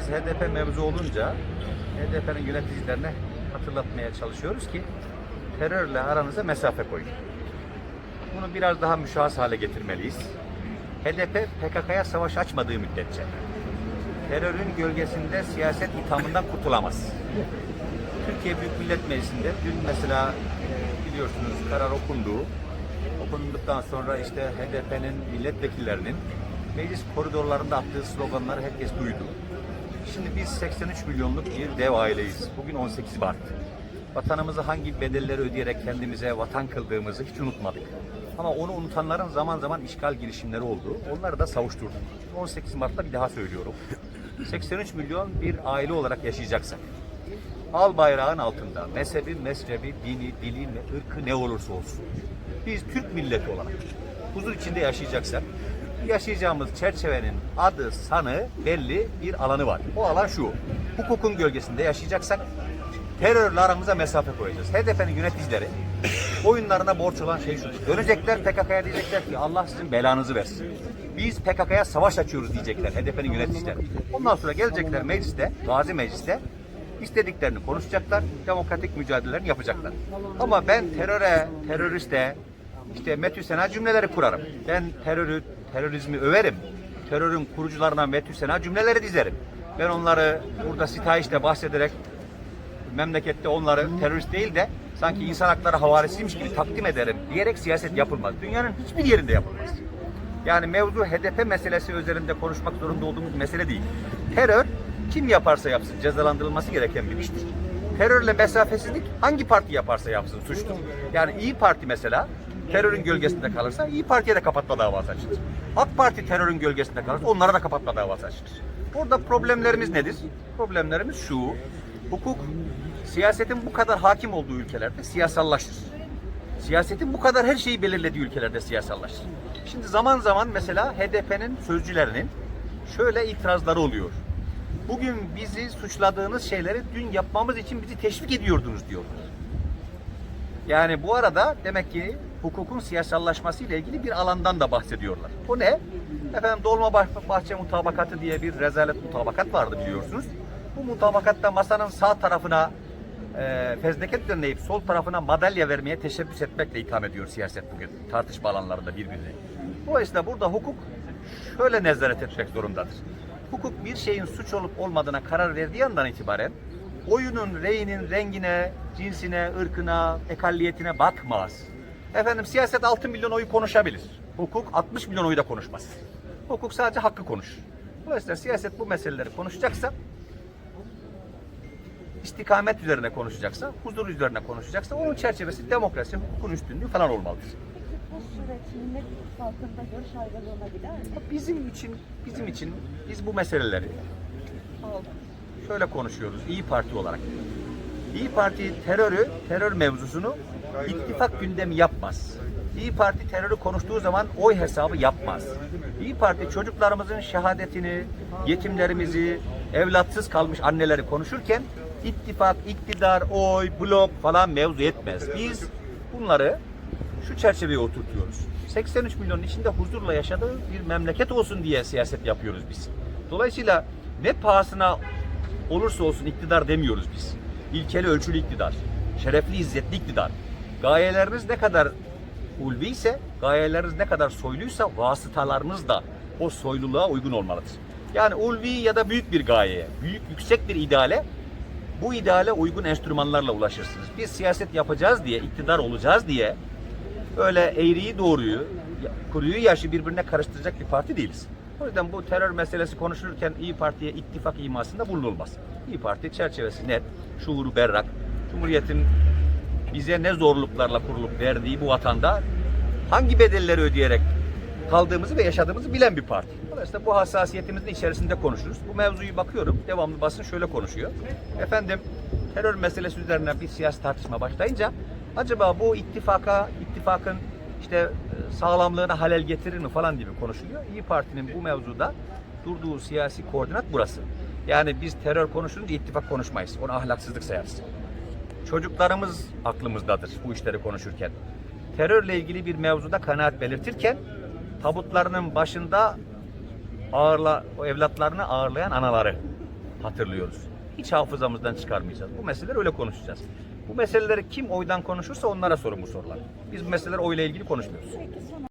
biz HDP mevzu olunca HDP'nin yöneticilerine hatırlatmaya çalışıyoruz ki terörle aranıza mesafe koyun. Bunu biraz daha müşahhas hale getirmeliyiz. HDP PKK'ya savaş açmadığı müddetçe terörün gölgesinde siyaset ithamından kurtulamaz. Türkiye Büyük Millet Meclisi'nde dün mesela e, biliyorsunuz karar okundu. Okunduktan sonra işte HDP'nin milletvekillerinin meclis koridorlarında attığı sloganları herkes duydu. Şimdi biz 83 milyonluk bir dev aileyiz. Bugün 18 Mart. Vatanımızı hangi bedelleri ödeyerek kendimize vatan kıldığımızı hiç unutmadık. Ama onu unutanların zaman zaman işgal girişimleri oldu. Onları da savuşturduk. 18 Mart'ta bir daha söylüyorum. 83 milyon bir aile olarak yaşayacaksak, al bayrağın altında mezhebi, mezhebi, dini, dili, ırkı ne olursa olsun. Biz Türk milleti olarak huzur içinde yaşayacaksak yaşayacağımız çerçevenin adı, sanı belli bir alanı var. O alan şu. Hukukun gölgesinde yaşayacaksak terörle aramıza mesafe koyacağız. HDP'nin yöneticileri oyunlarına borç olan şey şu. Dönecekler PKK'ya diyecekler ki Allah sizin belanızı versin. Biz PKK'ya savaş açıyoruz diyecekler HDP'nin yöneticileri. Ondan sonra gelecekler mecliste, gazi mecliste istediklerini konuşacaklar, demokratik mücadelelerini yapacaklar. Ama ben teröre, teröriste, işte Metü Sena cümleleri kurarım. Ben terörü, terörizmi överim. Terörün kurucularına Metü Sena cümleleri dizerim. Ben onları burada sitayişle bahsederek memlekette onları terörist değil de sanki insan hakları havarisiymiş gibi takdim ederim diyerek siyaset yapılmaz. Dünyanın hiçbir yerinde yapılmaz. Yani mevzu HDP meselesi üzerinde konuşmak zorunda olduğumuz mesele değil. Terör kim yaparsa yapsın cezalandırılması gereken bir iştir. Terörle mesafesizlik hangi parti yaparsa yapsın suçtur. Yani İyi Parti mesela terörün gölgesinde kalırsa İyi Parti'ye de kapatma davası açılır. AK Parti terörün gölgesinde kalırsa onlara da kapatma davası açılır. Orada problemlerimiz nedir? Problemlerimiz şu. Hukuk siyasetin bu kadar hakim olduğu ülkelerde siyasallaşır. Siyasetin bu kadar her şeyi belirlediği ülkelerde siyasallaşır. Şimdi zaman zaman mesela HDP'nin sözcülerinin şöyle itirazları oluyor. Bugün bizi suçladığınız şeyleri dün yapmamız için bizi teşvik ediyordunuz diyorlar. Yani bu arada demek ki hukukun siyasallaşması ile ilgili bir alandan da bahsediyorlar. O ne? Efendim Dolmabahçe mutabakatı diye bir rezalet mutabakat vardı biliyorsunuz. Bu mutabakatta masanın sağ tarafına e, fezleket düzenleyip sol tarafına madalya vermeye teşebbüs etmekle itham ediyor siyaset bugün. Tartışma alanlarında birbirini. Dolayısıyla burada hukuk şöyle nezaret etmek zorundadır. Hukuk bir şeyin suç olup olmadığına karar verdiği andan itibaren oyunun, reyinin rengine, cinsine, ırkına, ekalliyetine bakmaz. Efendim siyaset 6 milyon oyu konuşabilir. Hukuk 60 milyon oyu da konuşmaz. Hukuk sadece hakkı konuşur. Dolayısıyla siyaset bu meseleleri konuşacaksa istikamet üzerine konuşacaksa, huzur üzerine konuşacaksa onun çerçevesi demokrasi, hukukun üstünlüğü falan olmalıdır. Bu süreç Millet İttifakı'nda görüş ayrılığına gider mi? Bizim için, bizim için biz bu meseleleri şöyle konuşuyoruz İyi Parti olarak. İyi Parti terörü, terör mevzusunu ittifak gündemi yapmaz. İyi Parti terörü konuştuğu zaman oy hesabı yapmaz. İyi Parti çocuklarımızın şehadetini, yetimlerimizi, evlatsız kalmış anneleri konuşurken ittifak, iktidar, oy, blok falan mevzu etmez. Biz bunları şu çerçeveye oturtuyoruz. 83 milyonun içinde huzurla yaşadığı bir memleket olsun diye siyaset yapıyoruz biz. Dolayısıyla ne pahasına olursa olsun iktidar demiyoruz biz. İlkeli ölçülü iktidar, şerefli izzetli iktidar. Gayeleriniz ne kadar ulvi ise, gayeleriniz ne kadar soyluysa vasıtalarınız da o soyluluğa uygun olmalıdır. Yani ulvi ya da büyük bir gayeye, büyük yüksek bir ideale bu ideale uygun enstrümanlarla ulaşırsınız. Biz siyaset yapacağız diye, iktidar olacağız diye öyle eğriyi doğruyu, kuruyu yaşı birbirine karıştıracak bir parti değiliz. O yüzden bu terör meselesi konuşulurken İyi Parti'ye ittifak imasında bulunulmaz. İyi Parti çerçevesi net, şuuru berrak, Cumhuriyet'in bize ne zorluklarla kurulup verdiği bu vatanda hangi bedelleri ödeyerek kaldığımızı ve yaşadığımızı bilen bir parti. Dolayısıyla bu hassasiyetimizin içerisinde konuşuruz. Bu mevzuyu bakıyorum, devamlı basın şöyle konuşuyor. Efendim terör meselesi üzerine bir siyasi tartışma başlayınca acaba bu ittifaka, ittifakın işte e, sağlamlığına halel getirir mi falan gibi konuşuluyor. İyi Parti'nin bu mevzuda durduğu siyasi koordinat burası. Yani biz terör konuşunca ittifak konuşmayız. Onu ahlaksızlık sayarız. Çocuklarımız aklımızdadır bu işleri konuşurken. Terörle ilgili bir mevzuda kanaat belirtirken tabutlarının başında ağırla, o evlatlarını ağırlayan anaları. hatırlıyoruz. Hiç hafızamızdan çıkarmayacağız. Bu meseleleri öyle konuşacağız. Bu meseleleri kim oydan konuşursa onlara sorun bu sorular. Biz bu meseleler oyla ilgili konuşmuyoruz.